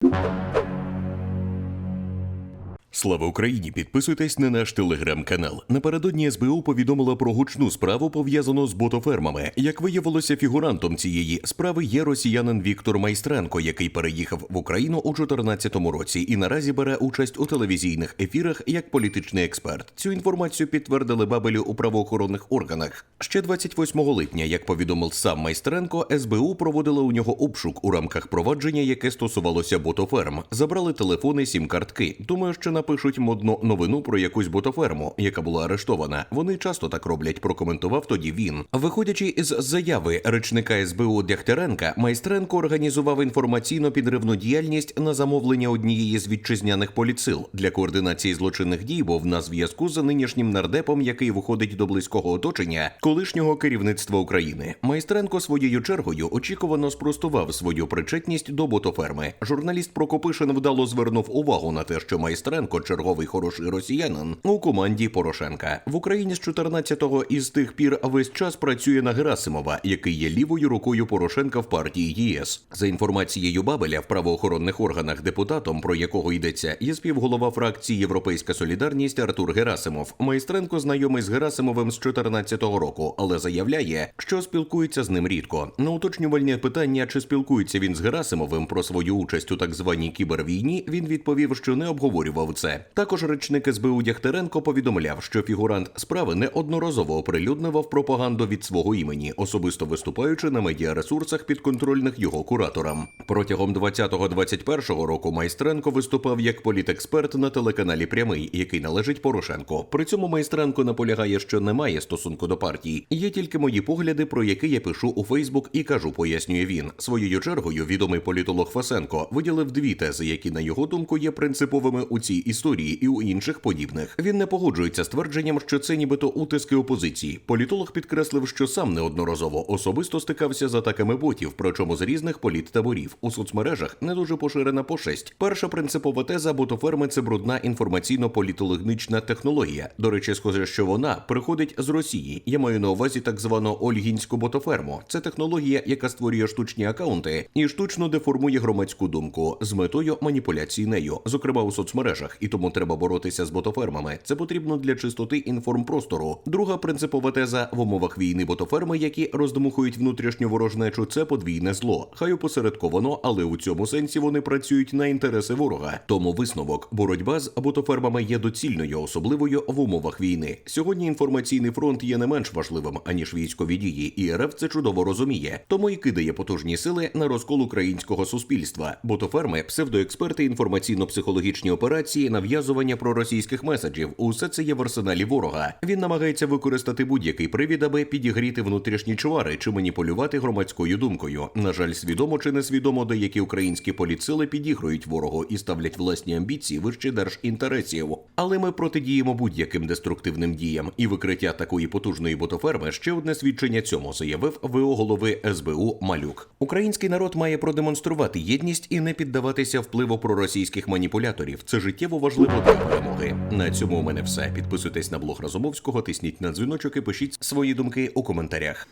you. Слава Україні! Підписуйтесь на наш телеграм-канал. Напередодні СБУ повідомила про гучну справу пов'язану з ботофермами. Як виявилося, фігурантом цієї справи є росіянин Віктор Майстренко, який переїхав в Україну у 2014 році і наразі бере участь у телевізійних ефірах як політичний експерт. Цю інформацію підтвердили Бабелю у правоохоронних органах. Ще 28 липня, як повідомив сам Майстренко, СБУ проводила у нього обшук у рамках провадження, яке стосувалося ботоферм. Забрали телефони, сім-картки. Думаю, що напишуть модну новину про якусь ботоферму, яка була арештована. Вони часто так роблять. Прокоментував тоді він. Виходячи із заяви речника СБУ Дягтяренка, Майстренко організував інформаційно-підривну діяльність на замовлення однієї з вітчизняних поліцил для координації злочинних дій. Був на зв'язку з нинішнім нардепом, який виходить до близького оточення колишнього керівництва України. Майстренко своєю чергою очікувано спростував свою причетність до ботоферми. Журналіст Прокопишин вдало звернув увагу на те, що Майстренко черговий хороший росіянин у команді Порошенка в Україні з 14-го і з тих пір весь час працює на Герасимова, який є лівою рукою Порошенка в партії ЄС. За інформацією Бабеля в правоохоронних органах депутатом, про якого йдеться, є співголова фракції Європейська Солідарність Артур Герасимов. Майстренко знайомий з Герасимовим з 14-го року, але заявляє, що спілкується з ним рідко. На уточнювальне питання, чи спілкується він з Герасимовим про свою участь у так званій кібервійні, він відповів, що не обговорював це. Також речник СБУ Дягтеренко повідомляв, що фігурант справи неодноразово оприлюднював пропаганду від свого імені, особисто виступаючи на медіаресурсах підконтрольних його кураторам. Протягом 20-21 року Майстренко виступав як політексперт на телеканалі Прямий, який належить Порошенко. При цьому Майстренко наполягає, що немає стосунку до партії. Є тільки мої погляди, про які я пишу у Фейсбук і кажу, пояснює він. Своєю чергою відомий політолог Фасенко виділив дві тези, які на його думку є принциповими у цій історії і у інших подібних. Він не погоджується з твердженням, що це нібито утиски опозиції. Політолог підкреслив, що сам неодноразово особисто стикався з атаками ботів, причому з різних політтаборів. У соцмережах не дуже поширена пошесть. Перша принципова теза ботоферми це брудна інформаційно-політологнична технологія. До речі, схоже, що вона приходить з Росії. Я маю на увазі так звану ольгінську ботоферму. Це технологія, яка створює штучні акаунти і штучно деформує громадську думку з метою маніпуляції нею, зокрема у соцмережах, і тому треба боротися з ботофермами. Це потрібно для чистоти інформпростору. Друга принципова теза в умовах війни ботоферми, які роздмухують внутрішню ворожнечу, це подвійне зло. Хай опосередковано, але у цьому сенсі вони працюють на інтереси ворога. Тому висновок боротьба з ботофермами є доцільною, особливою в умовах війни. Сьогодні інформаційний фронт є не менш важливим аніж військові дії, і РФ це чудово розуміє, тому і кидає потужні сили на розкол українського суспільства. Ботоферми, псевдоексперти, інформаційно-психологічні операції, нав'язування проросійських меседжів. Усе це є в арсеналі ворога. Він намагається використати будь-який привід, аби підігріти внутрішні чвари чи маніпулювати громадською думкою. На жаль, свідомо чи несвідомо, деякі українські поліцили підігрують ворогу і ставлять власні амбіції вище держінтересів. Але ми протидіємо будь-яким деструктивним діям, і викриття такої потужної ботоферми ще одне свідчення цьому заявив ВО голови СБУ Малюк. Український народ має продемонструвати єдність і не піддаватися впливу проросійських маніпуляторів. Це життєво важливо для перемоги. На цьому у мене все. Підписуйтесь на блог Разумовського, тисніть на дзвіночок і пишіть свої думки у коментарях.